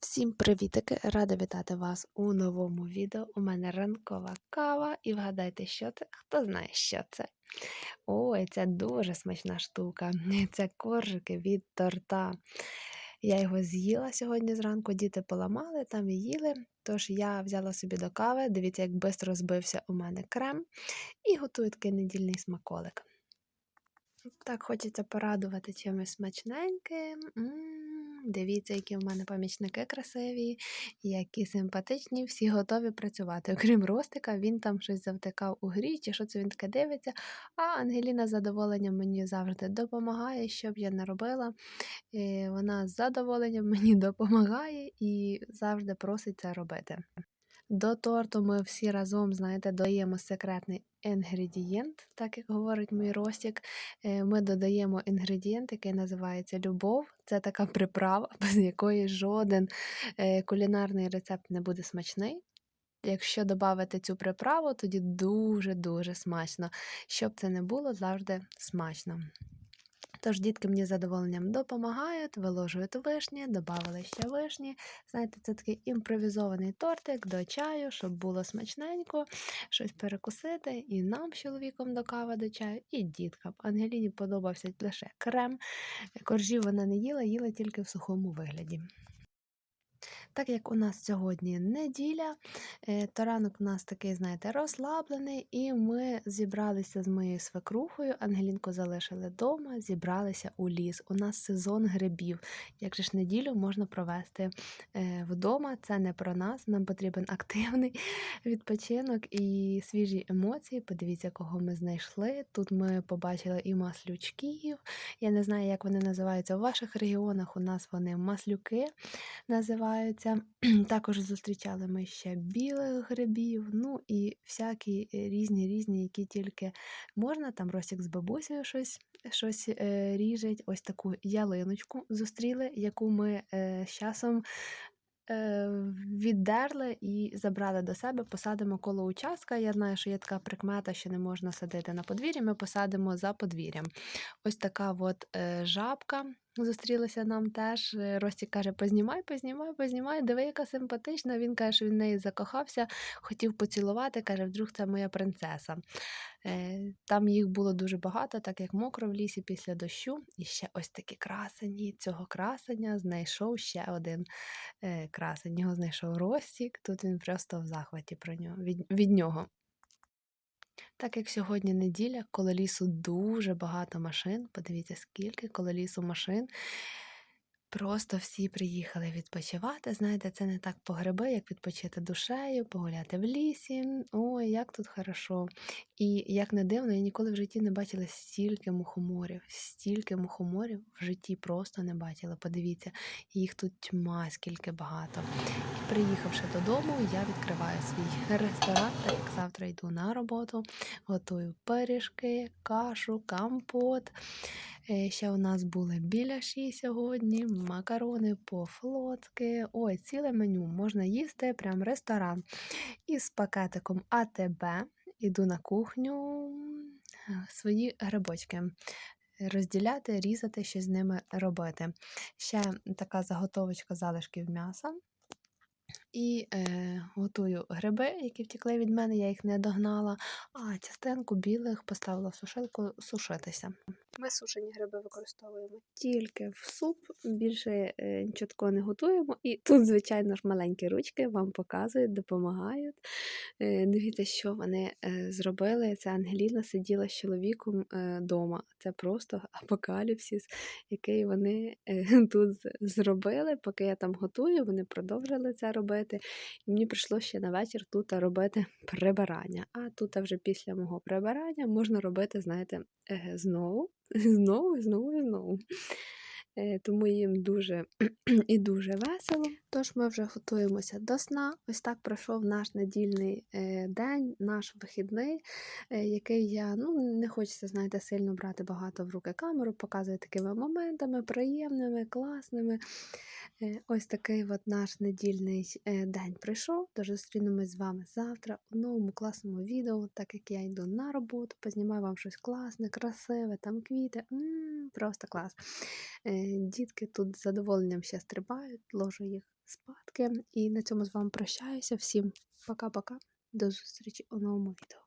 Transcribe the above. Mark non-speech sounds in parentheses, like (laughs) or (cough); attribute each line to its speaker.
Speaker 1: Всім привітики! Рада вітати вас у новому відео. У мене ранкова кава, і вгадайте, що це? Хто знає, що це? Ой, це дуже смачна штука. (laughs) Це коржики від торта. Я його з'їла сьогодні зранку, діти поламали там і їли. Тож я взяла собі до кави. Дивіться, як швидко збився у мене крем, і готую такий недільний смаколик. Так, хочеться порадувати чимось смачненьким. Дивіться, які в мене помічники красиві, які симпатичні, всі готові працювати. Окрім Ростика, він там щось завтикав у грі, чи що це він таке дивиться. А Ангеліна з задоволенням мені завжди допомагає, що б я не робила. Е, Вона з задоволенням мені допомагає і завжди просить це робити. До торту ми всі разом, знаєте, додаємо секретний інгредієнт, так як говорить мій Ростік. Е, Ми додаємо інгредієнт, який називається любов. Це така приправа, (laughs) без якої жоден е, кулінарний рецепт не буде смачний. Якщо додати цю приправу, тоді дуже-дуже смачно. Щоб це не було, завжди смачно. Тож дітки мені з задоволенням допомагають, виложують вишні, додали ще вишні. Знаєте, це такий імпровізований тортик до чаю, щоб було смачненько, щось перекусити. І нам чоловіком до кави до чаю, і діткам. Ангеліні подобався лише крем. Коржів вона не їла, їла тільки в сухому вигляді. Так як у нас сьогодні неділя, е, то ранок у нас такий, знаєте, розслаблений, і ми зібралися з моєю свекрухою. Ангелінку залишили вдома, зібралися у ліс. У нас сезон грибів. Як же ж неділю можна провести е, вдома? Це не про нас. Нам потрібен активний (laughs) відпочинок і свіжі емоції. Подивіться, кого ми знайшли. Тут ми побачили і маслючків. Я не знаю, як вони називаються в ваших регіонах. У нас вони маслюки називаються. (clears throat) Також зустрічали ми ще білих грибів, ну і всякі різні, різні, які тільки можна. Там Росік з бабусею щось щось е, ріжить. Ось таку ялиночку зустріли, яку ми е, з часом е, віддерли і забрали до себе, посадимо коло участка. Я знаю, що є така прикмета, що не можна садити на подвір'ї, ми посадимо за подвір'ям. Ось така от е, жабка. Зустрілася нам теж. е, Ростік каже: познімай, познімай, познімай, диви, яка симпатична. Він каже, що він в неї закохався, хотів поцілувати, каже, вдруг це моя принцеса. Е, Там їх було дуже багато, так як мокро в лісі після дощу. І ще ось такі красені. Цього красення знайшов ще один е, красень. Його знайшов Ростік. Тут він просто в захваті про нього від, від нього. Так як сьогодні неділя, коло лісу дуже багато машин. Подивіться, скільки коло лісу машин. Просто всі приїхали відпочивати. Знаєте, це не так по гриби, як відпочити душею, погуляти в лісі. Ой, як тут хорошо. І як не дивно, я ніколи в житті не бачила стільки мухоморів, стільки мухоморів в житті просто не бачила. Подивіться, їх тут тьма, скільки багато. І приїхавши додому, я відкриваю свій ресторан, так як завтра йду на роботу, готую пиріжки, кашу, компот. Е, Ще у нас були біляші сьогодні, макарони по-флотськи. Ой, ціле меню можна їсти, прям ресторан. І з пакетиком АТБ іду на кухню е, свої грибочки. Розділяти, різати, щось з ними робити. Ще така заготовочка залишків м'яса. І е, готую гриби, які втекли від мене, я їх не догнала. А частинку білих поставила в сушилку сушитися. Ми сушені гриби використовуємо тільки в суп, більше е, нічого такого не готуємо. І тут, звичайно ж, маленькі ручки вам показують, допомагають. Е, дивіться, що вони е, зробили. Це Ангеліна сиділа з чоловіком вдома. Це просто апокаліпсис, який вони е, (laughs) тут зробили. Поки я там готую, вони продовжили це робити. І мені прийшло ще на вечір тут робити (laughs) прибирання. А тут вже після мого прибирання можна робити, знаєте, (laughs) знову, знову, знову, знову. Е, Тому їм дуже (clears throat) і дуже весело. Тож ми вже готуємося до сна. Ось так пройшов наш недільний е, день, наш вихідний, е, який я ну не хочеться, знаєте, сильно брати багато в руки камеру, показую такими моментами, приємними, класними. Ось такий от наш недільний день прийшов. Тож зустрінемось з вами завтра у новому класному відео, так як я йду на роботу, познімаю вам щось класне, красиве, там квіти. М, Просто клас. Дітки тут з задоволенням ще стрибають, ложу їх спадки. І на цьому з вами прощаюся. Всім пока-пока. До зустрічі у новому відео.